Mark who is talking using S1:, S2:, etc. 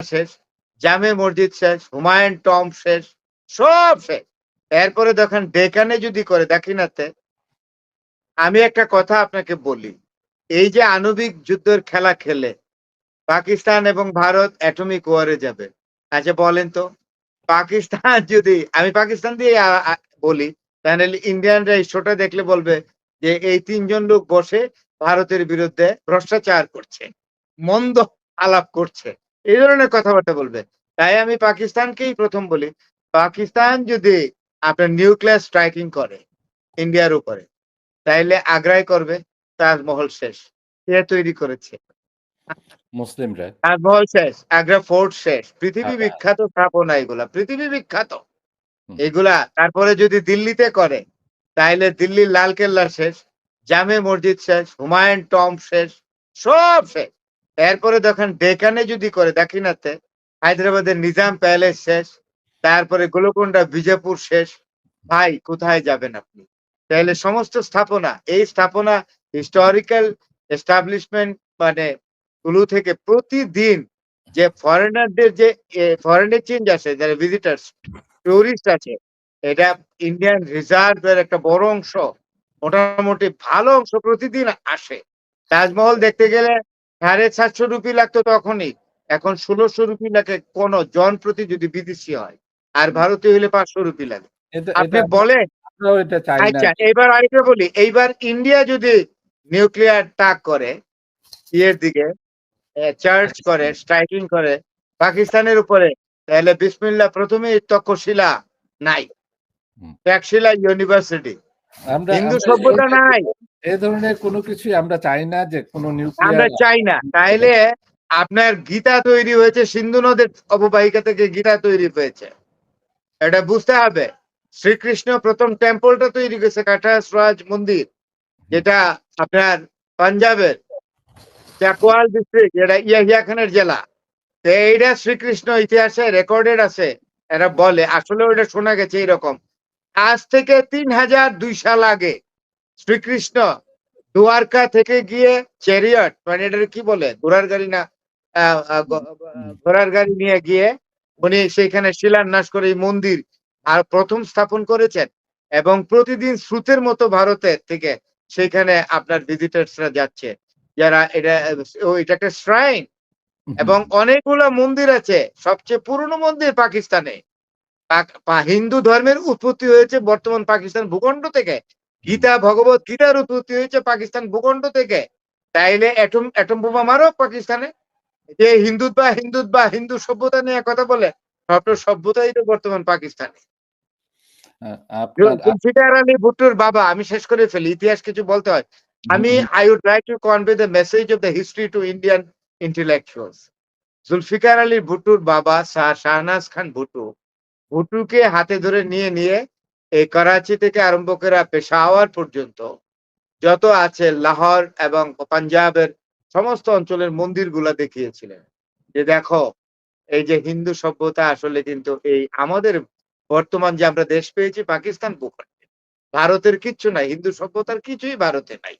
S1: শেষ, জামে মসজিদ শেষ, হুমায়ুন টম শেষ, সব শেষ। এরপরে দেখেন ডেকানে যদি করে দাক্ষিণাতে আমি একটা কথা আপনাকে বলি। এই যে আণবিক যুদ্ধের খেলা খেলে পাকিস্তান এবং ভারত অ্যাটমিক ওয়ারে যাবে। আচ্ছা বলেন তো, পাকিস্তান যদি, আমি পাকিস্তান দিয়ে বলি, তাহলে ইন্ডিয়ানরা এই শোটা দেখলে বলবে যে এই তিনজন লোক বসে ভারতের বিরুদ্ধে ভ্রষ্টাচার করছে, মন্দ আলাপ করছে। এই ধরনের কথাবার্তা বলবে। তাই আমি পাকিস্তানকেই প্রথম বলি পাকিস্তান যদি আপনার নিউক্লিয়ার স্ট্রাইকিং করে ইন্ডিয়ার উপরে তাইলে আগ্রায় করবে তাজমহল শেষ। কে তৈরি করেছে।
S2: মুসলিমরা?
S1: তাজমহল শেষ আগ্রা ফোর্ট শেষ। পৃথিবী বিখ্যাত স্থাপনা এগুলা পৃথিবী বিখ্যাত। এগুলা তারপরে যদি দিল্লিতে করে তাইলে দিল্লির লাল কেল্লা শেষ জামে মসজিদ শেষ হুমায়ুন টম শেষ সব শেষ। এরপরে দেখেন ডেকানে যদি করে দাক্ষিণাতে হায়দ্রাবাদের নিজাম প্যালেস শেষ, তারপরে গোলকোন্ডা বিজয়পুর শেষ। ভাই, কোথায় যাবেন আপনি? তাহলে সমস্ত স্থাপনা, এই স্থাপনা হিস্টোরিক্যাল এস্টাবলিশমেন্ট মানে গুলো থেকে প্রতিদিন যে ফরেনারদের যে ফরেন এক্সচেঞ্জ আছে যারা ভিজিটার্স টুরিস্ট আছে এটা ইন্ডিয়ান রিজার্ভের একটা বড় অংশ, মোটামুটি ভালো অংশ প্রতিদিন আসে। তাজমহল দেখতে গেলে সাড়ে সাতশো রুপি লাগতো তখনই। এখন ষোলোশো রুপি লাগে কোন জন প্রতি যদি বিদেশি হয় আর ভারতীয় হলে পাঁচশো রুপি লাগে। আপনি বলেন? আচ্ছা এবার আরেকটা বলি এইবার ইন্ডিয়া যদি নিউক্লিয়ার টাক করে ইয়ের দিকে চার্জ করে স্ট্রাইকিং করে পাকিস্তানের উপরে তাহলে বিসমিল্লা প্রথমে তক্ষশিলা নাই। ত্যাগশিলা ইউনিভার্সিটি। হিন্দু সভ্যতা নাই।
S2: এই ধরনের কোনো কিছুই আমরা চাই না যে কোনো
S1: আমরা চাই না। তাইলে আপনার গীতা তৈরি হয়েছে, সিন্ধু নদের অববাহিকা থেকে গীতা তৈরি হয়েছে। এটা বুঝতে হবে। শ্রীকৃষ্ণ প্রথম টেম্পলটা তৈরি করেছে কাঠাসরাজ মন্দির, যেটা আপনার পাঞ্জাবের চাকওয়াল ডিস্ট্রিক্ট এটা ইয়াহিয়া খানের জেলা। তো এইটা শ্রীকৃষ্ণ ইতিহাসে রেকর্ডেড আছে, এরা বলে। আসলে ওটা শোনা গেছে এরকম। আজ থেকে তিন হাজার দুই সাল আগে শ্রীকৃষ্ণ দুয়ারকা থেকে গিয়ে চ্যারিয়ট মানে এটা কি বলে? ঘোড়ার গাড়ি না ঘোড়ার গাড়ি নিয়ে গিয়ে উনি সেখানে শিলান্যাস করে এই মন্দির আর প্রথম স্থাপন করেছেন। এবং প্রতিদিন স্রোতের মতো ভারতের থেকে সেখানে আপনার ভিজিটার্সরা যাচ্ছে। যারা এটা ও এটা একটা শ্রাইন এবং অনেকগুলো মন্দির আছে সবচেয়ে পুরনো মন্দির পাকিস্তানে। হিন্দু ধর্মের উৎপত্তি হয়েছে বর্তমান পাকিস্তান ভূখণ্ড থেকে। গীতা ভগবত গীতার উৎপত্তি হয়েছে পাকিস্তান ভূখণ্ড থেকে। তাইলে অ্যাটম অ্যাটম বোমা মারো পাকিস্তানে। যে হিন্দুত বা হিন্দুত বা হিন্দু সভ্যতা নিয়ে কথা বলে সব সভ্যতাই তো বর্তমান পাকিস্তানে। জুলফিকার আলী ভুট্টোর বাবা আমি শেষ করে ফেলি ইতিহাস কিছু বলতে হয়। আমি I would like to convey the message of the history to Indian intellectuals Zulfikar Ali ভুট্টুর বাবা শাহ শাহনাজ খান ভুট্টু। ভুট্টুকে হাতে ধরে নিয়ে নিয়ে এই করাচি থেকে আরম্ভ করে পেশাওয়ার পর্যন্ত যত আছে লাহোর এবং পাঞ্জাবের সমস্ত অঞ্চলের মন্দিরগুলা দেখিয়েছিলেন। যে দেখো, এই যে হিন্দু সভ্যতা আসলে কিন্তু এই আমাদের বর্তমান যে আমরা দেশ পেয়েছি, পাকিস্তান ভারতের কিচ্ছু নাই, হিন্দু সভ্যতার কিছুই ভারতে নাই।